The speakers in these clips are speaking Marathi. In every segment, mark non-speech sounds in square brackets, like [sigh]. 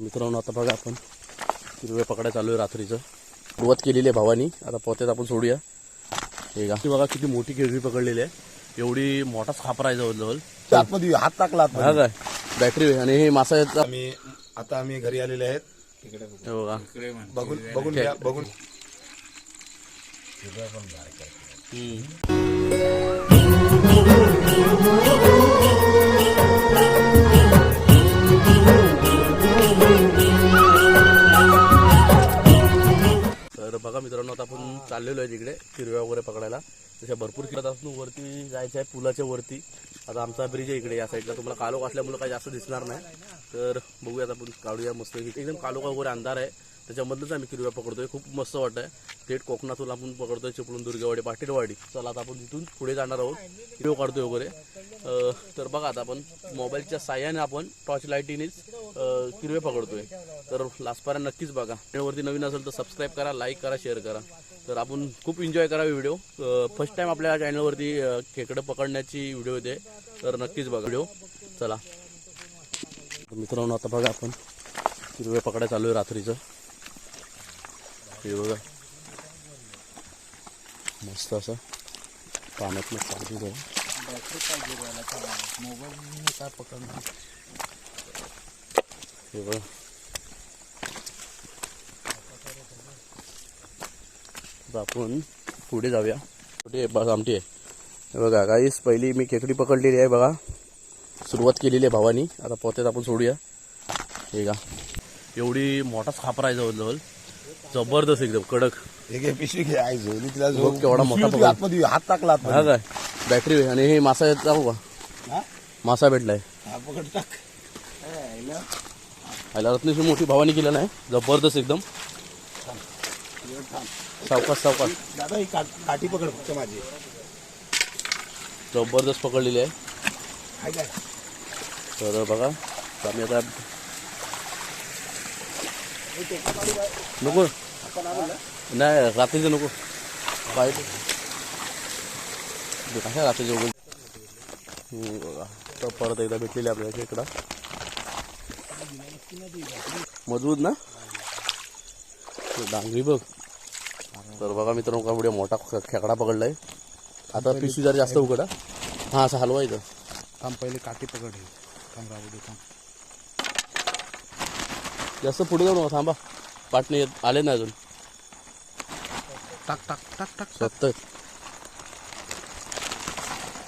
मित्रांनो आता बघा आपण. हिरवे पकडाय चालू आहे रात्रीचं. सुरुवात केलेली आहे भावानी. आता पोत्यात आपण सोडूया. हे का? ती बघा किती मोठी किरवी पकडलेली आहे. एवढी मोठाच खापरा आहे जवळजवळ. आतमध्ये हात टाकला. हा काय? बॅटरी आणि हे मासा आम्ही आता आम्ही घरी आलेले आहेत. हे बघा बघून बघून घ्या बघून. बघा मित्रांनो आता आपण चाललेलो आहे तिकडे हिरव्या वगैरे पकडायला. तशा भरपूर किल्ल्यात असून वरती जायचं आहे पुलाच्या वरती. आता आमचा ब्रिज आहे इकडे या साईडला तुम्हाला कालोख असल्यामुळे काही जास्त दिसणार नाही. तर बघूयात आपण काढूया मस्त एकदम कालोखा वगैरे अंधार आहे. त्याच्यामधलंच आम्ही किरव्या पकडतोय खूप मस्त वाटतंय. थेट कोकणातून आपण पकडतोय चिपळूण दुर्गेवाडी पाटीलवाडी. चला आता आपण तिथून पुढे जाणार आहोत. व्हिडिओ काढतोय वगैरे. तर बघा आता आपण मोबाईलच्या साह्याने आपण टॉर्च लाईटीनेच किरवे पकडतोय. तर लास्टपर्यंत नक्कीच बघा. चॅनलवरती नवीन असेल तर सबस्क्राईब करा लाईक करा शेअर करा. तर आपण खूप एन्जॉय करा व्हिडिओ फर्स्ट टाइम आपल्या चॅनलवरती खेकडं पकडण्याची व्हिडिओ येते. तर नक्कीच बघा व्हिडिओ चला. मित्रांनो आता बघा आपण. हिरवे पकडाय चालू आहे रात्रीचं. हे बघा. मस्त असं. पाण्यात चालू आहे. हे बघा. आपण पुढे जाऊया. कुठे आहे? बस आमटी आहे. बघा काहीच पहिली मी खेकडी पकडलेली आहे बघा. सुरुवात केलेली आहे भावानी. आता पोत्यात आपण सोडूया. हे का? एवढी मोठाच खापरा आहे जवळजवळ जबरदस्त एकदम कडक. एक पिशवी केवढा मोठा हात टाकला हा. काय? बॅटरी आणि हे मासा येत जाऊ का? मासा भेटलाय. पकड टाक. आईला. आयला रत्नेश्वर मोठी भावानी केलं नाही. जबरदस्त एकदम. सावकाश सावकाश. दादा ही काठी पकड फक्त माझी. जबरदस्त पकडलेली आहे. हाय काय? तर बघा आम्ही आता नको. नाही रात्रीचं नको. काय कशा रात्रीचं उघड बघा तर परत एकदा भेटलेली आपल्याला इकडं. मजबूत ना? डांगरी बघ. तर बघा मित्रांनो का एवढ्या मोठा खेकडा पकडलाय. आता पिशवी जरा जास्त उघडा. हा असं हलवायचं थांब पहिले काठी पकड हे. थांब राहू दे थांब. जास्त पुढे जाऊ नका थांबा. पाटणे येत आले नाही अजून. टाक टाक टाक टाक सत्तर.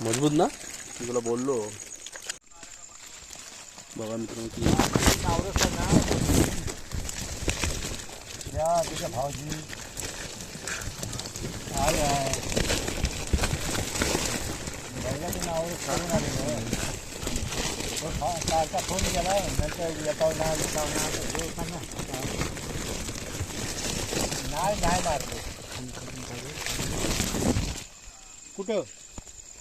मजबूत ना? मी तुला बोललो. बघा मित्रांनो की या तुझ्या भावाजी आय आय बैलाच्या नावावर करून आलेलो तो फा- कालचा फोन केला नंतर येताव ना येताव ना तर तो सांग ना. नाही नाही मारतो कुठं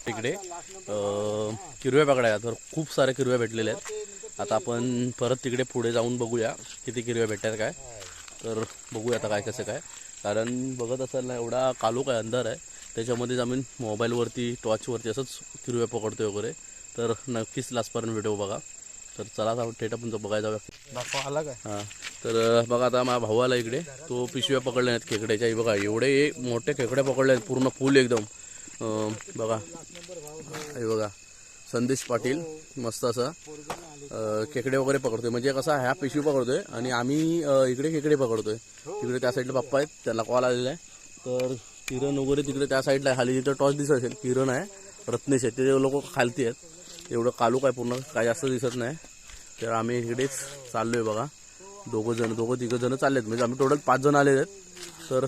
इकडे अं, किरव्या पकडाया तर खूप सारे किरव्या भेटलेले आहेत. आता आपण परत तिकडे पुढे जाऊन बघूया किती किरव्या भेटतात काय. तर बघूया आता काय कसं काय. कारण बघत असाल ना एवढा कालोख आहे अंधार आहे. त्याच्यामध्येच आम्ही मोबाईलवरती टॉर्चवरती असंच किरव्या पकडतोय वगैरे. तर नक्कीच लास्टपर्यंत व्हिडिओ बघा. तर चला थेट आपण तो बघायला जाऊया आला काय? हा. तर बघा आता माझा भाऊ आला इकडे. तो पिशव्या पकडल्या आहेत खेकड्याच्या. हे बघा एवढे मोठे खेकडे पकडले आहेत पूर्ण फुल एकदम. बघा. हे बघा. संदेश पाटील. मस्त असा. खेकडे वगैरे पकडतोय. म्हणजे कसा ह्या पिशवी पकडतोय आणि आम्ही इकडे खेकडे पकडतोय. तिकडे त्या साईडला पप्पा आहेत त्यांना कॉल आलेला आहे. तर किरण वगैरे तिकडे त्या साईडला आहे. खाली तिथं टॉर्च दिसत असेल. किरण आहे रत्नेश आहे. ते लोक खालती आहेत. एवढं कालूक आहे पूर्ण काय जास्त दिसत नाही. तर आम्ही इकडेच चाललोय बघा. दोघं जण दोघं तिघं जण आहेत म्हणजे आम्ही टोटल पाच जण आलेले आहेत. तर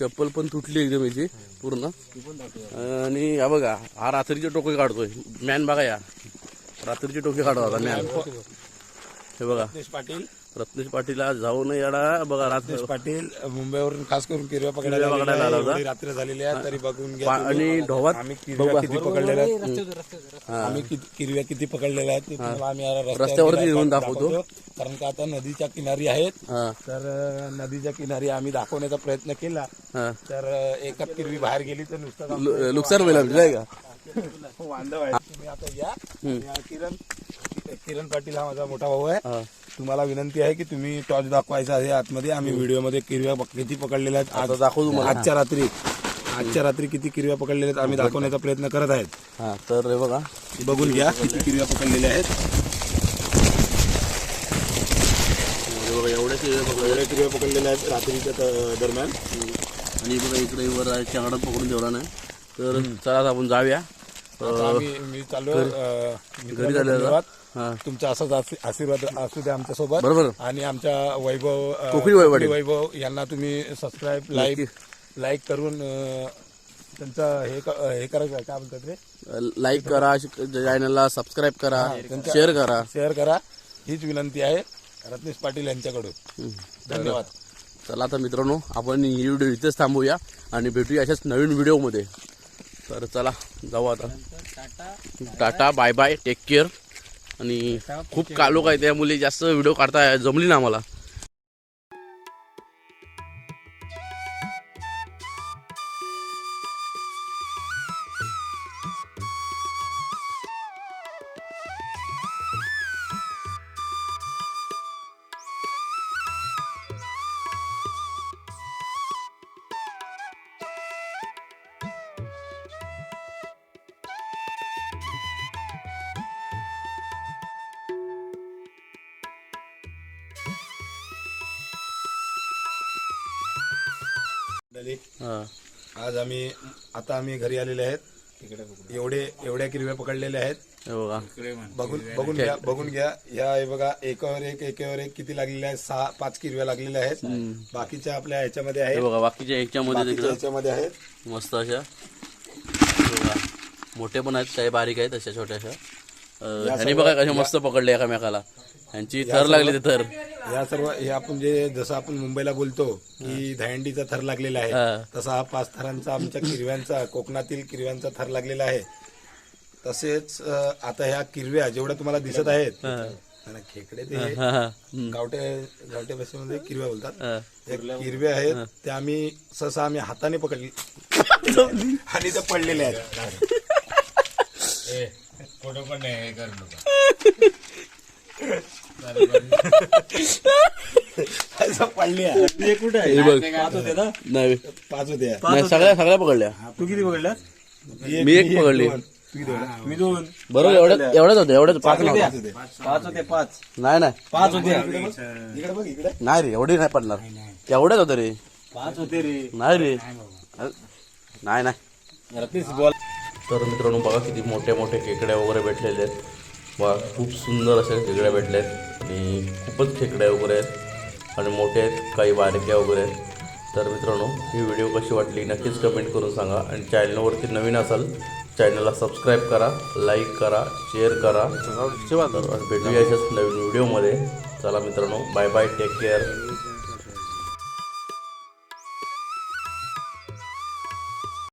चप्पल पण तुटली एकदम याची पूर्ण. आणि या बघा हा रात्रीचे टोके काढतोय. मॅन बघा या. रात्रीचे टोके काढतो आता मॅन हे बघा. रत्नेश पाटील. रत्नेश पाटीला जाऊन येडा. बघा रात्र रत्नेश पाटील मुंबईवरून खास करून किरव्या पकडायला किरव्या पकडायला आला होता. एवढी रात्र झालेली आहे तरी बघून घ्या पा- तुम्ही. आणि ढोवात आम्ही किरव्या किती पकडलेल्या आहेत. आम्ही किती- किरव्या किती पकडलेल्या आहेत ते तुम्हाला आम्ही आता रस्त्यावरती रस्त्यावरती येऊन दाखवतो. दाखवतो. कारण का आता नदीच्या किनारी आहेत. हा. तर अं, नदीच्या किनारी आम्ही दाखवण्याचा प्रयत्न केला. हा. तर अं, एका किरवी बाहेर गेली तर नुसतं लु- नुकसान होईल आमचं नाही का? वांदव आहे तुम्ही आता या. किरण किरण पाटील हा माझा मोठा भाऊ आहे. तुम्हाला विनंती आहे की तुम्ही टॉर्च दाखवायचा आहे आतमध्ये. आम्ही व्हिडिओमध्ये किरव्या पक- किती पकडलेल्या आहेत. आता आज दाखवू तुम्हाला. आजच्या रात्री आजच्या रात्री किती किरव्या पकडलेल्या आहेत आम्ही दाखवण्याचा प्रयत्न करत आहेत. हा तर हे बघा. बघून घ्या किती किरव्या पकडलेल्या आहेत. हे बघा एवढ्या किरव्या पकडलेल्या आहेत. रात्रीच्या त- दरम्यान. आणि बघा इकडे वर आहे, चांगडा पकडून ठेवला नाही. तर चला आता आपण जाऊया. आता आम्ही मी चाललो अं, मित्रांनो, झालेलं. धन्यवाद. हा. तुमचा असाच आशी- आशीर्वाद असू द्या आमच्यासोबत बरोबर. आणि आमच्या वैभव अं, कोकणी वैभव कोकणी वैभव यांना तुम्ही सबस्क्राईब लाईक लाईक करून अं, त्यांचं हे क- हे करायचं आहे, काय बोलतात रे लाईक करा चॅनलला सबस्क्राईब करा शेअर करा. शेअर करा. हीच विनंती आहे रत्नेश पाटील यांच्याकडून. धन्यवाद. चला आता मित्रांनो आपण ही व्हिडिओ इथेच थांबूया आणि भेटूया अशाच नवीन व्हिडिओमध्ये तर चला जाऊ आता. Tata. Bye bye take care. आणि खूप कालोख आहे त्यामुळे जास्त व्हिडिओ काढता जमली ना आम्हाला. हा. आज आम्ही आता आम्ही घरी आलेले आहेत. एवढे एवढ्या किरव्या पकडलेल्या आहेत. हे बघा बघून बघून घ्या बघून घ्या. ह्या हे बघा एकावर एक एकावर एक किती लागलेल्या आहेत? सहा पाच किरव्या लागलेल्या आहेत. बाकीच्या आपल्या ह्याच्यामध्ये आहेत. बघा बाकीच्या ह्याच्यामध्ये ह्याच्यामध्ये आहेत. मस्त अशा. हे बघा. मोठे पण आहेत काही बारीक आहेत अशा छोट्याशा. ह्यानी बघा कशा मस्त पकडले एकामेकाला ह्यांची थर लागली ते थर या सर्व हे आपण जे जसं आपण मुंबईला बोलतो की दहंडीचा थर लागलेला आहे हा. तसा हा पाच थरांचा आमच्या किरव्यांचा कोकणातील किरव्यांचा थर लागलेला आहे तसेच अं, आता ह्या किरव्या जेवढ्या तुम्हाला दिसत आहेत आणि खेकडे ते हा, हा. हम्म. गावटे गावटे भाषेमध्ये किरव्या बोलतात. या किरव्या आहेत त्या आम्ही सहसा आम्ही हाताने पकडली आणि [laughs] त्या पडलेल्या आहेत फोटो पण नाही हे करू पडले आहे. हे बघ. नाही. पाच नाही सगळ्या सगळ्या पकडल्या. तू किती एक- मी एक पकडली. दोन. तू किती पकडल्या? मी दोन. बरोबर एवढ्या एवढ्याच होत्या एवढ्याच पाच पाच. होते. पाच होते पाच. नाही नाही. पाच होते. इकडे बघ इकडे नाही रे एवढी नाही पडणार. एवढ्याच होत्या रे. पाच होते रे. नाही रे. नाही नाही रत्नेश बॉल. तर मित्रांनो बघा किती मोठे मोठे खेकड्या वगैरे भेटलेले आहेत. बघा खूप सुंदर अशा खेकड्या भेटल्या आहेत. आणि खूपच खेकड्या वगैरे आहेत. आणि मोठे आहेत काही बारक्या वगैरे आहेत. तर मित्रांनो ही व्हिडिओ कशी वाटली नक्कीच कमेंट करून सांगा. आणि चॅनलवरती नवीन असाल चॅनलला सबस्क्राईब करा लाईक करा शेअर करा. भेटूया अशाच नवीन व्हिडिओमध्ये. चला मित्रांनो बाय बाय टेक केअर.